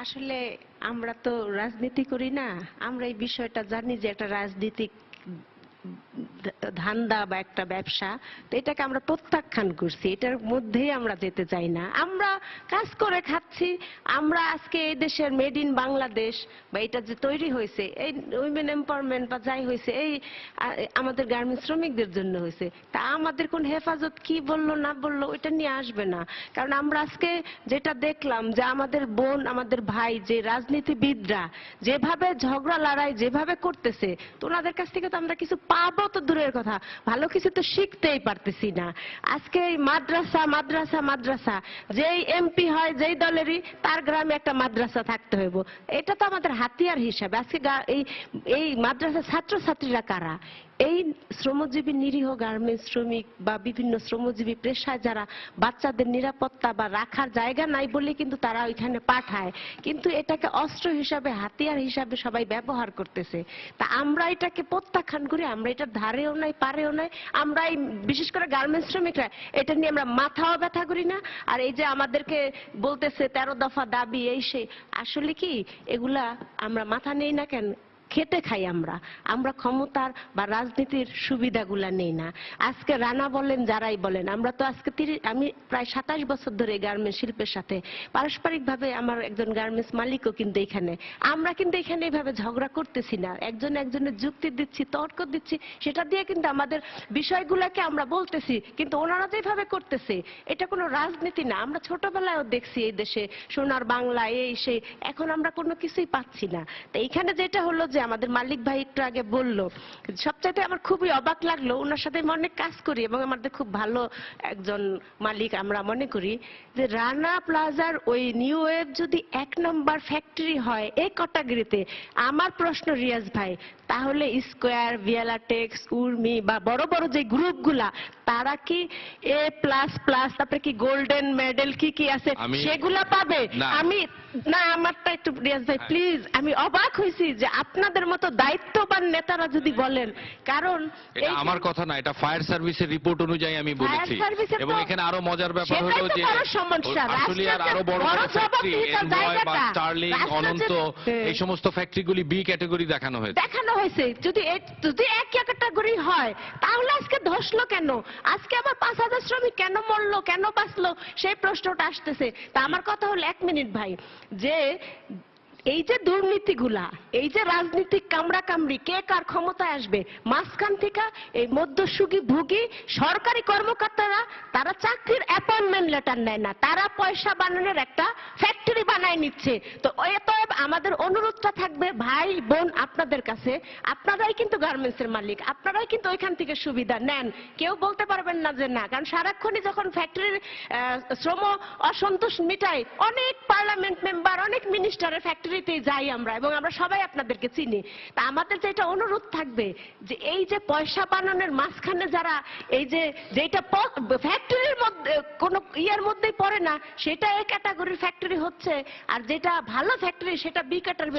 আসলে আমরা তো রাজনীতি করি না আমরা এই বিষয়টা জানি যে এটা রাজনীতিক ধান্দা বা একটা ব্যবসা, তো এটাকে আমরা প্রত্যাখ্যান করছি, এটার মধ্যেই আমরা যেতে চাই না। আমরা কাজ করে খাচ্ছি, আমরা আজকে এই দেশের মেড ইন বাংলাদেশ, বা এটা যে তৈরি হয়েছে, এই উইমেন এম্পাওয়ারমেন্ট বা যাই হয়েছে, এই আমাদের গার্মেন্টস শ্রমিকদের জন্য হয়েছে, তা আমাদের কোন হেফাজত কি বলল, না বলল, ওইটা নিয়ে আসবে না। কারণ আমরা আজকে যেটা দেখলাম যে আমাদের বোন, আমাদের ভাই, যে রাজনীতিবিদরা যেভাবে ঝগড়া, লড়াই যেভাবে করতেছে, তো ওনাদের কাছ থেকে তো আমরা কিছু পাবো তো দূরের কথা ভালো কিছু তো শিখতেই পারতেছি না। আজকে এই মাদ্রাসা মাদ্রাসা মাদ্রাসা, যেই এমপি হয়, যেই দলেরই, তার গ্রামে একটা মাদ্রাসা থাকতে হইব। এটা তো আমাদের হাতিয়ার হিসাবে। আজকে এই এই মাদ্রাসা ছাত্রছাত্রীরা কারা? এই শ্রমজীবী নিরীহ গার্মেন্টস শ্রমিক বা বিভিন্ন শ্রমজীবী পেশায় যারা বাচ্চাদের নিরাপত্তা বা রাখার জায়গা নাই বলে কিন্তু তারা ওইখানে পাঠায়, কিন্তু এটাকে অস্ত্র হিসাবে, হাতিয়ার হিসাবে সবাই ব্যবহার করতেছে। তা আমরা এটাকে প্রত্যাখ্যান করি, আমরা এটার ধারেও নাই, পারেও নাই, আমরা এই বিশেষ করে গার্মেন্টস শ্রমিকরা এটা নিয়ে আমরা মাথাও ব্যথা করি না। আর এই যে আমাদেরকে বলতেছে তেরো দফা দাবি, এই সেই, আসলে কি এগুলা আমরা মাথা নেই না কেন? খেটে খাই আমরা। আমরা ক্ষমতার বা রাজনীতির সুবিধাগুলা নেই না। আজকে রানা বলেন, যারাই বলেন, আমরা তো আজকে আমি প্রায় সাতাশ বছর ধরে গার্মেন্টস শিল্পের সাথে। পারস্পরিক ভাবে আমার একজন গার্মেন্টস মালিকও কিন্তু এখানে। আমরা কিন্তু এখানে এইভাবে ঝগড়া করতেছি না। একজন একজনের যুক্তি দিচ্ছি, তর্ক দিচ্ছি, সেটা দিয়ে কিন্তু আমাদের বিষয়গুলোকে আমরা বলতেছি, কিন্তু ওনারা যেভাবে করতেছে, এটা কোনো রাজনীতি না। আমরা ছোটবেলায়ও দেখছি এই দেশে সোনার বাংলা, এই সেই, এখন আমরা কোনো কিছুই পাচ্ছি না। তো এইখানে যেটা হলো যে আমাদের মালিক ভাই একটু আগে বলল সবচাইতে আমার খুবই অবাক লাগল ওনার সাথে আমি অনেক কাজ করি এবং আমাদের খুব ভালো একজন মালিক আমরা মনে করি যে রানা প্লাজার ওই নিউ ওয়েভ যদি এক নম্বর ফ্যাক্টরি হয় এই কটাগিরিতে আমার প্রশ্ন রিয়াজ ভাই তাহলে স্কোয়ার ভিয়ালাটেক্স উর্মি বা বড় বড় যে গ্রুপগুলা তারা কি এ প্লাস প্লাস তারপরে কি গোল্ডেন মেডেল কি কি আছে সেগুলা পাবে? আমি না আমারটা একটু রিয়াজ ভাই প্লিজ আমি অবাক হয়েছি যে আপনাদের মতো দায়িত্ববান নেতারা যদি বলেন কারণ এটা আমার কথা না এটা ফায়ার সার্ভিসের রিপোর্ট অনুযায়ী আমি বলেছি এবং এখানে আরও মজার ব্যাপার হলো যে। আসলে আর বড় বড় ফ্যাক্টরি। স্টার্লিং অনন্ত এই সমস্ত ফ্যাক্টরিগুলি বি ক্যাটাগরি দেখানো হয়েছে দেখানো হয়েছে যদি যদি এক ক্যাটাগরি হয় তাহলে আজকে ধসলো কেন আজকে আবার পাঁচ হাজার শ্রমিক কেন মরলো কেন বাঁচলো সেই প্রশ্নটা আসতেছে তা আমার কথা হলো এক মিনিট ভাই যে এই যে দুর্নীতিগুলা, এই যে রাজনীতিক কামড়া কামড়ি কে কার ক্ষমতায় আসবে, মাঝখান থেকে এই মধ্যসুগী ভুগি সরকারি কর্মকর্তারা, তারা চাকরির অ্যাপয়েন্টমেন্ট লেটার নেয় না, তারা পয়সা বানানোর একটা ফ্যাক্টরি বানায় নিচ্ছে। তো অতএব আমাদের অনুরোধটা থাকবে, ভাই, বোন, আপনাদের কাছে। আপনারাই কিন্তু গার্মেন্টসের মালিক। আপনারাই কিন্তু ওইখান থেকে সুবিধা নেন। কেউ বলতে পারবেন না যে না। কারণ সারাক্ষণই যখন ফ্যাক্টরির শ্রম অসন্তোষ মিটাই, অনেক পার্লামেন্ট মেম্বার অনেক মিনিস্টারের ফ্যাক্টরিতে যাই আমরা এবং আমরা সবাই আপনাদেরকে চিনি। তা আমাদের যেটা অনুরোধ থাকবে, যে এই যে পয়সা বানানোর মাঝখানে যারা এই যে যেটা ফ্যাক্টরির মধ্যে, কোন ইয়ার মধ্যেই পড়ে না, সেটা এ ক্যাটাগরির ফ্যাক্টরি হচ্ছে। আর যেটা ভালো ফ্যাক্টরি সেটা বি ক্যাটার